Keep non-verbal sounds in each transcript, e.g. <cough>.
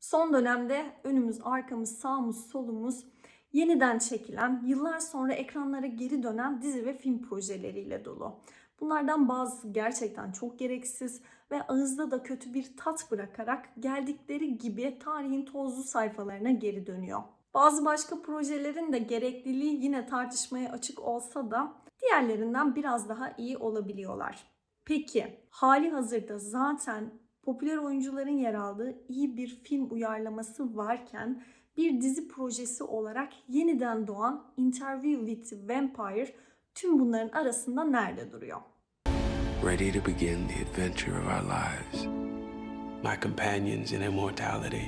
Son dönemde önümüz, arkamız, sağımız, solumuz yeniden çekilen, yıllar sonra ekranlara geri dönen dizi ve film projeleriyle dolu. Bunlardan bazısı gerçekten çok gereksiz ve ağızda da kötü bir tat bırakarak geldikleri gibi tarihin tozlu sayfalarına geri dönüyor. Bazı başka projelerin de gerekliliği yine tartışmaya açık olsa da diğerlerinden biraz daha iyi olabiliyorlar. Peki hali hazırda zaten popüler oyuncuların yer aldığı iyi bir film uyarlaması varken bir dizi projesi olarak yeniden doğan Interview with Vampire tüm bunların arasında nerede duruyor? ready to begin the adventure of our lives. my companions in immortality.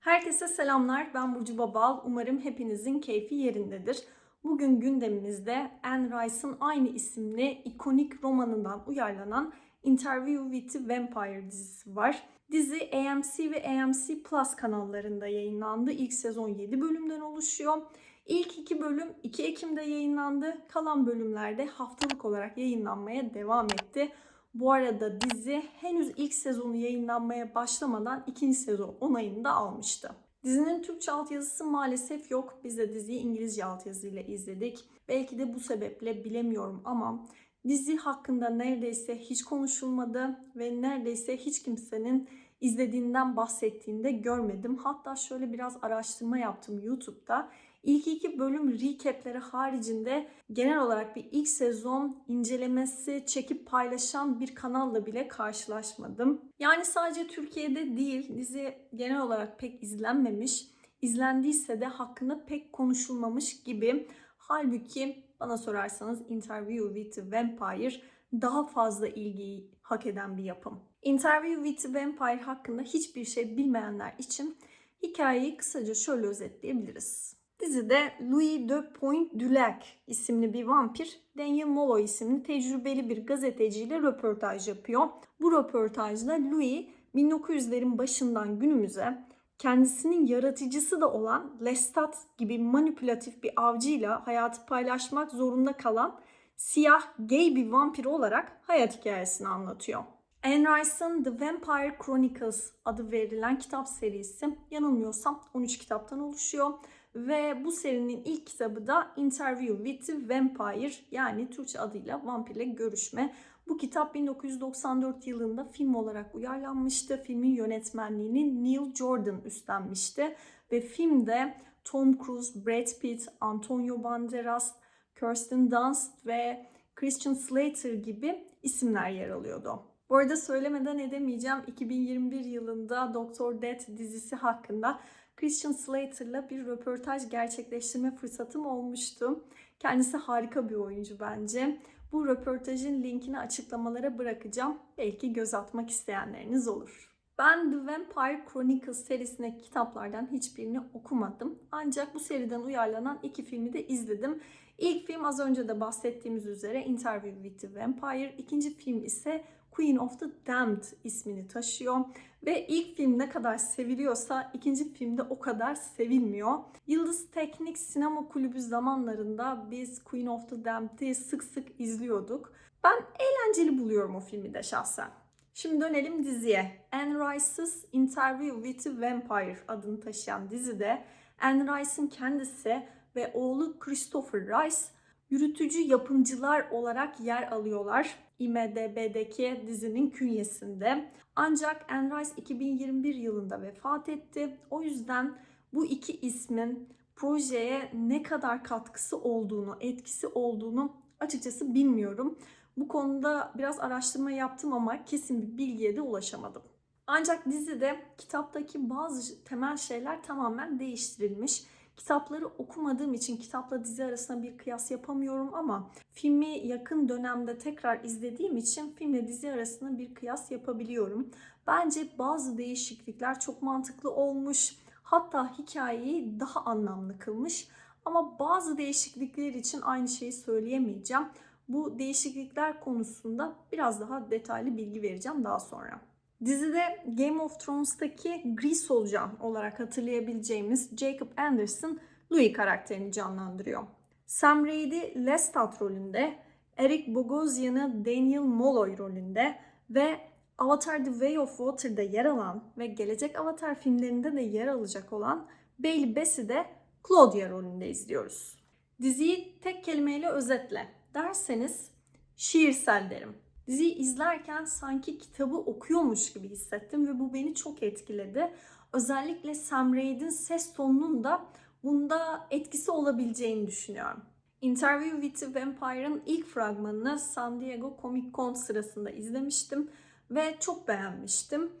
Herkese selamlar. Ben Burcu Babal. Umarım hepinizin keyfi yerindedir. Bugün gündemimizde Anne Rice'ın aynı isimli ikonik romanından uyarlanan Interview with the Vampire dizisi var. Dizi AMC ve AMC Plus kanallarında yayınlandı. İlk sezon 7 bölümden oluşuyor. İlk iki bölüm 2 Ekim'de yayınlandı. Kalan bölümlerde haftalık olarak yayınlanmaya devam etti. Bu arada dizi henüz ilk sezonu yayınlanmaya başlamadan ikinci sezon onayını da almıştı. Dizinin Türkçe altyazısı maalesef yok. Biz de diziyi İngilizce altyazıyla izledik. Belki de bu sebeple bilemiyorum ama dizi hakkında neredeyse hiç konuşulmadı ve neredeyse hiç kimsenin izlediğinden bahsettiğinde görmedim. Hatta şöyle biraz araştırma yaptım YouTube'da. İlk iki bölüm recapleri haricinde genel olarak bir ilk sezon incelemesi çekip paylaşan bir kanalla bile karşılaşmadım. Yani sadece Türkiye'de değil dizi genel olarak pek izlenmemiş. İzlendiyse de hakkında pek konuşulmamış gibi. Halbuki bana sorarsanız Interview with Vampire daha fazla ilgiyi hak eden bir yapım. Interview with Vampire hakkında hiçbir şey bilmeyenler için hikayeyi kısaca şöyle özetleyebiliriz. Dizide Louis de Pointe-du-Lac isimli bir vampir, Daniel Molo isimli tecrübeli bir gazeteciyle röportaj yapıyor. Bu röportajda Louis 1900'lerin başından günümüze kendisinin yaratıcısı da olan Lestat gibi manipülatif bir avcıyla hayatı paylaşmak zorunda kalan siyah gay bir vampir olarak hayat hikayesini anlatıyor. Anne Rice'ın The Vampire Chronicles adı verilen kitap serisi yanılmıyorsam 13 kitaptan oluşuyor. Ve bu serinin ilk kitabı da Interview with the Vampire yani Türkçe adıyla Vampirle Görüşme. Bu kitap 1994 yılında film olarak uyarlanmıştı. Filmin yönetmenliğini Neil Jordan üstlenmişti. Ve filmde Tom Cruise, Brad Pitt, Antonio Banderas, Kirsten Dunst ve Christian Slater gibi isimler yer alıyordu. Bu arada söylemeden edemeyeceğim 2021 yılında Doctor Death dizisi hakkında Christian Slater'la bir röportaj gerçekleştirme fırsatım olmuştu. Kendisi harika bir oyuncu bence. Bu röportajın linkini açıklamalara bırakacağım. Belki göz atmak isteyenleriniz olur. Ben The Vampire Chronicles serisindeki kitaplardan hiçbirini okumadım. Ancak bu seriden uyarlanan iki filmi de izledim. İlk film az önce de bahsettiğimiz üzere Interview with the Vampire. İkinci film ise Queen of the Damned ismini taşıyor. Ve ilk film ne kadar seviliyorsa ikinci filmde o kadar sevilmiyor. Yıldız Teknik Sinema Kulübü zamanlarında biz Queen of the Damned'i sık sık izliyorduk. Ben eğlenceli buluyorum o filmi de şahsen. Şimdi dönelim diziye. Anne Rice's Interview with the Vampire adını taşıyan dizide Anne Rice'ın kendisi ve oğlu Christopher Rice yürütücü yapımcılar olarak yer alıyorlar. IMDB'deki dizinin künyesinde. Ancak Anne Rice 2021 yılında vefat etti. O yüzden bu iki ismin projeye ne kadar katkısı olduğunu, etkisi olduğunu açıkçası bilmiyorum. Bu konuda biraz araştırma yaptım ama kesin bir bilgiye de ulaşamadım. Ancak dizide kitaptaki bazı temel şeyler tamamen değiştirilmiş. Kitapları okumadığım için kitapla dizi arasında bir kıyas yapamıyorum ama filmi yakın dönemde tekrar izlediğim için filmle dizi arasında bir kıyas yapabiliyorum. Bence bazı değişiklikler çok mantıklı olmuş. Hatta hikayeyi daha anlamlı kılmış. Ama bazı değişiklikler için aynı şeyi söyleyemeyeceğim. Bu değişiklikler konusunda biraz daha detaylı bilgi vereceğim daha sonra. Dizide Game of Thrones'taki Gri Solucan olarak hatırlayabileceğimiz Jacob Anderson Louis karakterini canlandırıyor. Sam Raidy Lestat rolünde, Eric Bogosian'ı Daniel Molloy rolünde Ve Avatar The Way of Water'da yer alan ve gelecek Avatar filmlerinde de yer alacak olan Bailey Bess'i de Claudia rolünde izliyoruz. Diziyi tek kelimeyle özetle derseniz şiirsel derim. Diziyi izlerken sanki kitabı okuyormuş gibi hissettim ve bu beni çok etkiledi. Özellikle Sam Raid'in ses tonunun da bunda etkisi olabileceğini düşünüyorum. Interview with the Vampire'ın ilk fragmanını San Diego Comic Con sırasında izlemiştim ve çok beğenmiştim.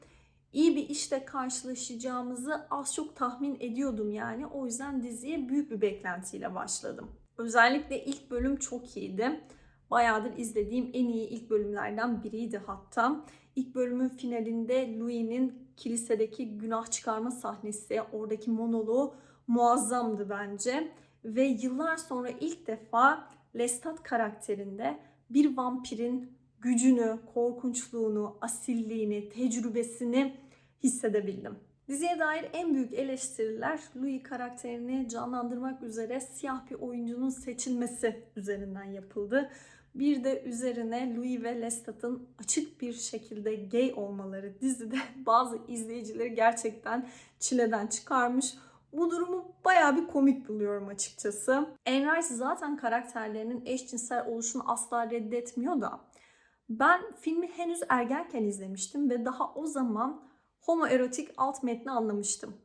İyi bir işte karşılaşacağımızı az çok tahmin ediyordum yani. O yüzden diziye büyük bir beklentiyle başladım. Özellikle ilk bölüm çok iyiydi. Bayağıdır izlediğim en iyi ilk bölümlerden biriydi hatta. İlk bölümün finalinde Louis'nin kilisedeki günah çıkarma sahnesi, oradaki monoloğu muazzamdı bence. Ve yıllar sonra ilk defa Lestat karakterinde bir vampirin gücünü, korkunçluğunu, asilliğini, tecrübesini hissedebildim. Diziye dair en büyük eleştiriler Louis karakterini canlandırmak üzere siyah bir oyuncunun seçilmesi üzerinden yapıldı. Bir de üzerine Louis ve Lestat'ın açık bir şekilde gay olmaları dizide <laughs> bazı izleyicileri gerçekten çileden çıkarmış. Bu durumu bayağı bir komik buluyorum açıkçası. Anne Rice zaten karakterlerinin eşcinsel oluşunu asla reddetmiyor da ben filmi henüz ergenken izlemiştim ve daha o zaman homoerotik alt metni anlamıştım.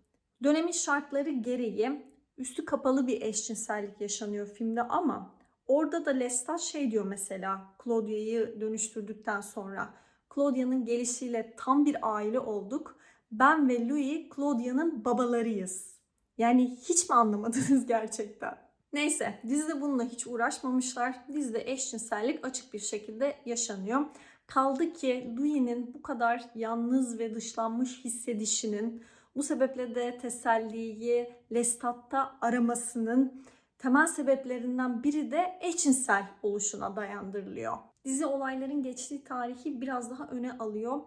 Dönemin şartları gereği üstü kapalı bir eşcinsellik yaşanıyor filmde ama orada da Lestat şey diyor mesela Claudia'yı dönüştürdükten sonra Claudia'nın gelişiyle tam bir aile olduk. Ben ve Louis Claudia'nın babalarıyız. Yani hiç mi anlamadınız <laughs> gerçekten? Neyse dizide bununla hiç uğraşmamışlar. Dizide eşcinsellik açık bir şekilde yaşanıyor. Kaldı ki Louis'nin bu kadar yalnız ve dışlanmış hissedişinin bu sebeple de teselliyi Lestat'ta aramasının temel sebeplerinden biri de eşcinsel oluşuna dayandırılıyor. Dizi olayların geçtiği tarihi biraz daha öne alıyor.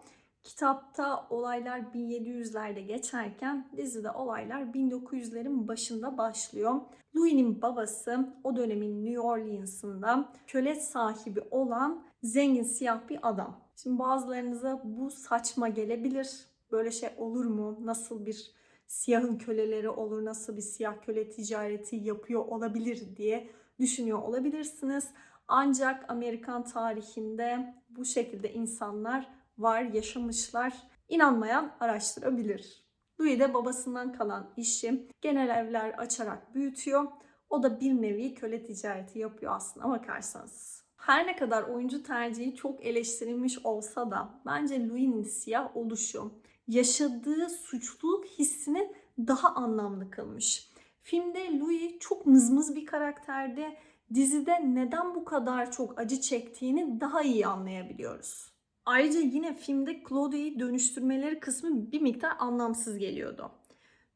Kitapta olaylar 1700'lerde geçerken dizide olaylar 1900'lerin başında başlıyor. Louis'nin babası o dönemin New Orleans'ında köle sahibi olan zengin siyah bir adam. Şimdi bazılarınıza bu saçma gelebilir. Böyle şey olur mu? Nasıl bir siyahın köleleri olur? Nasıl bir siyah köle ticareti yapıyor olabilir diye düşünüyor olabilirsiniz. Ancak Amerikan tarihinde bu şekilde insanlar var, yaşamışlar. İnanmayan araştırabilir. Louis de babasından kalan işi genel evler açarak büyütüyor. O da bir nevi köle ticareti yapıyor aslına bakarsanız. Her ne kadar oyuncu tercihi çok eleştirilmiş olsa da bence Louis'nin siyah oluşu yaşadığı suçluluk hissini daha anlamlı kılmış. Filmde Louis çok mızmız bir karakterdi. Dizide neden bu kadar çok acı çektiğini daha iyi anlayabiliyoruz. Ayrıca yine filmde Claudia'yı dönüştürmeleri kısmı bir miktar anlamsız geliyordu.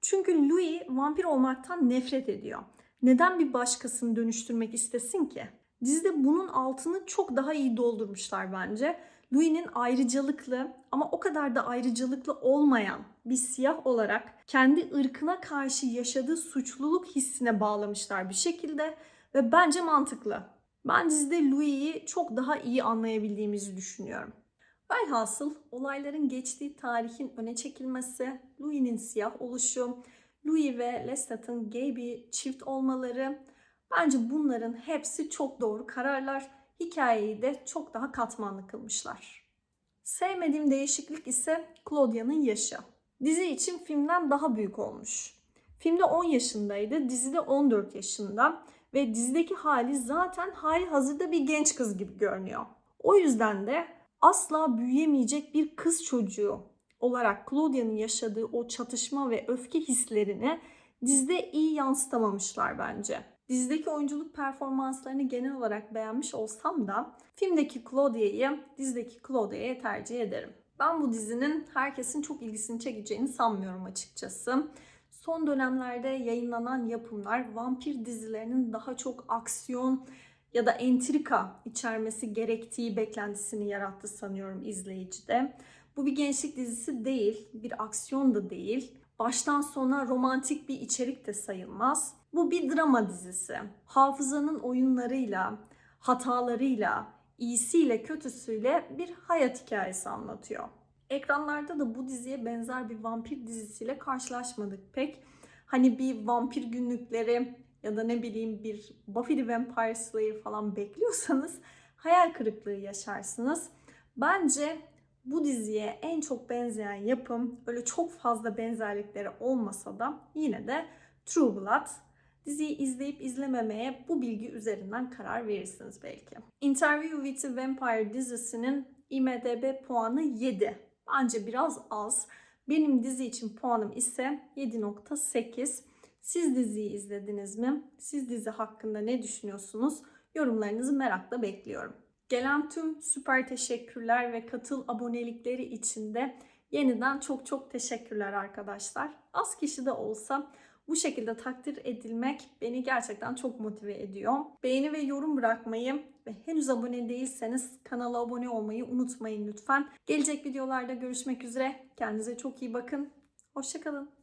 Çünkü Louis vampir olmaktan nefret ediyor. Neden bir başkasını dönüştürmek istesin ki? Dizide bunun altını çok daha iyi doldurmuşlar bence. Louis'nin ayrıcalıklı ama o kadar da ayrıcalıklı olmayan bir siyah olarak kendi ırkına karşı yaşadığı suçluluk hissine bağlamışlar bir şekilde ve bence mantıklı. Ben dizide Louis'i çok daha iyi anlayabildiğimizi düşünüyorum. Velhasıl olayların geçtiği tarihin öne çekilmesi, Louis'nin siyah oluşu, Louis ve Lestat'ın gay bir çift olmaları, bence bunların hepsi çok doğru kararlar. Hikayeyi de çok daha katmanlı kılmışlar. Sevmediğim değişiklik ise Claudia'nın yaşı. Dizi için filmden daha büyük olmuş. Filmde 10 yaşındaydı, dizide 14 yaşında ve dizideki hali zaten hali hazırda bir genç kız gibi görünüyor. O yüzden de asla büyüyemeyecek bir kız çocuğu olarak Claudia'nın yaşadığı o çatışma ve öfke hislerini dizide iyi yansıtamamışlar bence. Dizideki oyunculuk performanslarını genel olarak beğenmiş olsam da filmdeki Claudia'yı dizideki Claudia'ya tercih ederim. Ben bu dizinin herkesin çok ilgisini çekeceğini sanmıyorum açıkçası. Son dönemlerde yayınlanan yapımlar vampir dizilerinin daha çok aksiyon ya da entrika içermesi gerektiği beklentisini yarattı sanıyorum izleyicide. Bu bir gençlik dizisi değil, bir aksiyon da değil. Baştan sona romantik bir içerik de sayılmaz. Bu bir drama dizisi. Hafızanın oyunlarıyla, hatalarıyla, iyisiyle kötüsüyle bir hayat hikayesi anlatıyor. Ekranlarda da bu diziye benzer bir vampir dizisiyle karşılaşmadık pek. Hani bir vampir günlükleri ya da ne bileyim bir Buffy the Vampire Slayer falan bekliyorsanız hayal kırıklığı yaşarsınız. Bence bu diziye en çok benzeyen yapım öyle çok fazla benzerlikleri olmasa da yine de True Blood. Diziyi izleyip izlememeye bu bilgi üzerinden karar verirsiniz belki. Interview with a Vampire dizisinin IMDB puanı 7. Bence biraz az. Benim dizi için puanım ise 7.8. Siz diziyi izlediniz mi? Siz dizi hakkında ne düşünüyorsunuz? Yorumlarınızı merakla bekliyorum. Gelen tüm süper teşekkürler ve katıl abonelikleri için de yeniden çok çok teşekkürler arkadaşlar. Az kişi de olsa bu şekilde takdir edilmek beni gerçekten çok motive ediyor. Beğeni ve yorum bırakmayı ve henüz abone değilseniz kanala abone olmayı unutmayın lütfen. Gelecek videolarda görüşmek üzere. Kendinize çok iyi bakın. Hoşçakalın.